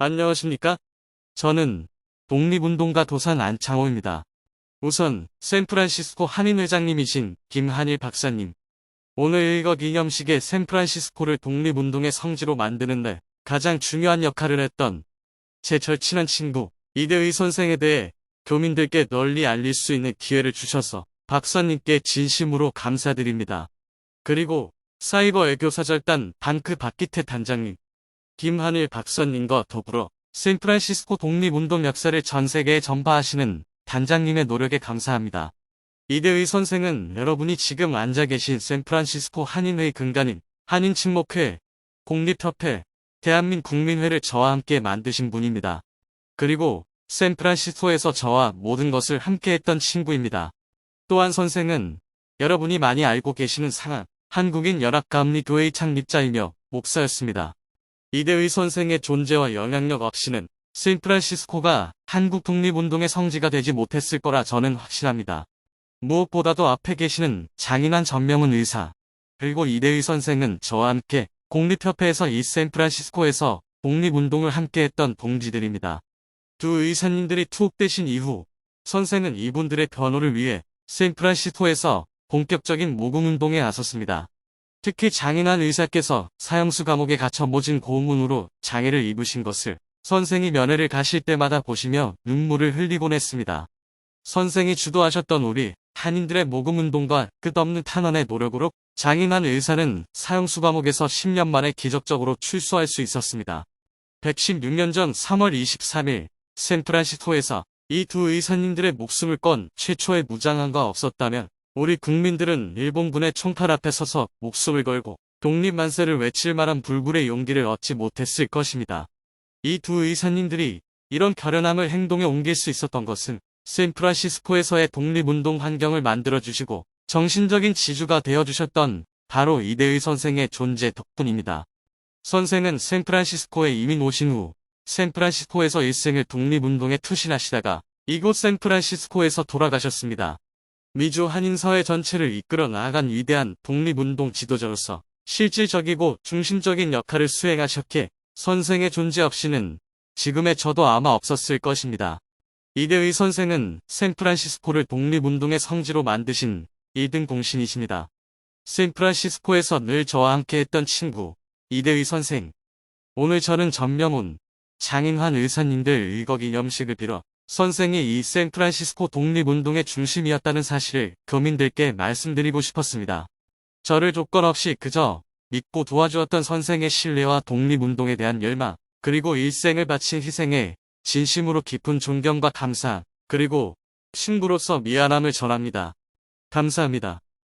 안녕하십니까? 저는 독립운동가 도산 안창호입니다. 우선 샌프란시스코 한인회장님이신 김한일 박사님. 오늘 일거 기념식에 샌프란시스코를 독립운동의 성지로 만드는 데 가장 중요한 역할을 했던 제 절친한 친구 이대의 선생에 대해 교민들께 널리 알릴 수 있는 기회를 주셔서 박사님께 진심으로 감사드립니다. 그리고 사이버 애교사절단 방크 박기태 단장님, 김한일 박사님과 더불어 샌프란시스코 독립운동 역사를 전 세계에 전파하시는 단장님의 노력에 감사합니다. 이대의 선생은 여러분이 지금 앉아 계신 샌프란시스코 한인회의 근간인 한인친목회, 공립협회, 대한민 국민회를 저와 함께 만드신 분입니다. 그리고 샌프란시스코에서 저와 모든 것을 함께 했던 친구입니다. 또한 선생은 여러분이 많이 알고 계시는 상한 한국인 연합감리교회의 창립자이며 목사였습니다. 이대의 선생의 존재와 영향력 없이는 샌프란시스코가 한국 독립운동의 성지가 되지 못했을 거라 저는 확신합니다. 무엇보다도 앞에 계시는 장인한 전명은 의사, 그리고 이대의 선생은 저와 함께 공립협회에서 이 샌프란시스코에서 독립운동을 함께했던 동지들입니다. 두 의사님들이 투옥되신 이후 선생은 이분들의 변호를 위해 샌프란시스코에서 본격적인 모금운동에 나섰습니다. 특히 장인한 의사께서 사형수 감옥에 갇혀 모진 고문으로 장애를 입으신 것을 선생이 면회를 가실 때마다 보시며 눈물을 흘리곤 했습니다. 선생이 주도하셨던 우리 한인들의 모금운동과 끝없는 탄원의 노력으로 장인한 의사는 사형수 감옥에서 10년 만에 기적적으로 출소할 수 있었습니다. 116년 전 3월 23일 샌프란시스코에서 이 두 의사님들의 목숨을 건 최초의 무장함과 없었다면 우리 국민들은 일본군의 총칼 앞에 서서 목숨을 걸고 독립만세를 외칠 만한 불굴의 용기를 얻지 못했을 것입니다. 이 두 의사님들이 이런 결연함을 행동에 옮길 수 있었던 것은 샌프란시스코에서의 독립운동 환경을 만들어주시고 정신적인 지주가 되어주셨던 바로 이대의 선생의 존재 덕분입니다. 선생은 샌프란시스코에 이민 오신 후 샌프란시스코에서 일생을 독립운동에 투신하시다가 이곳 샌프란시스코에서 돌아가셨습니다. 미주 한인사회 전체를 이끌어 나아간 위대한 독립운동 지도자로서 실질적이고 중심적인 역할을 수행하셨기에 선생의 존재 없이는 지금의 저도 아마 없었을 것입니다. 이대의 선생은 샌프란시스코를 독립운동의 성지로 만드신 1등 공신이십니다. 샌프란시스코에서 늘 저와 함께 했던 친구, 이대의 선생. 오늘 저는 전명훈, 장인환 의사님들 일거기념식을 빌어 선생이 이 샌프란시스코 독립운동의 중심이었다는 사실을 교민들께 말씀드리고 싶었습니다. 저를 조건 없이 그저 믿고 도와주었던 선생의 신뢰와 독립운동에 대한 열망, 그리고 일생을 바친 희생에 진심으로 깊은 존경과 감사, 그리고 친구로서 미안함을 전합니다. 감사합니다.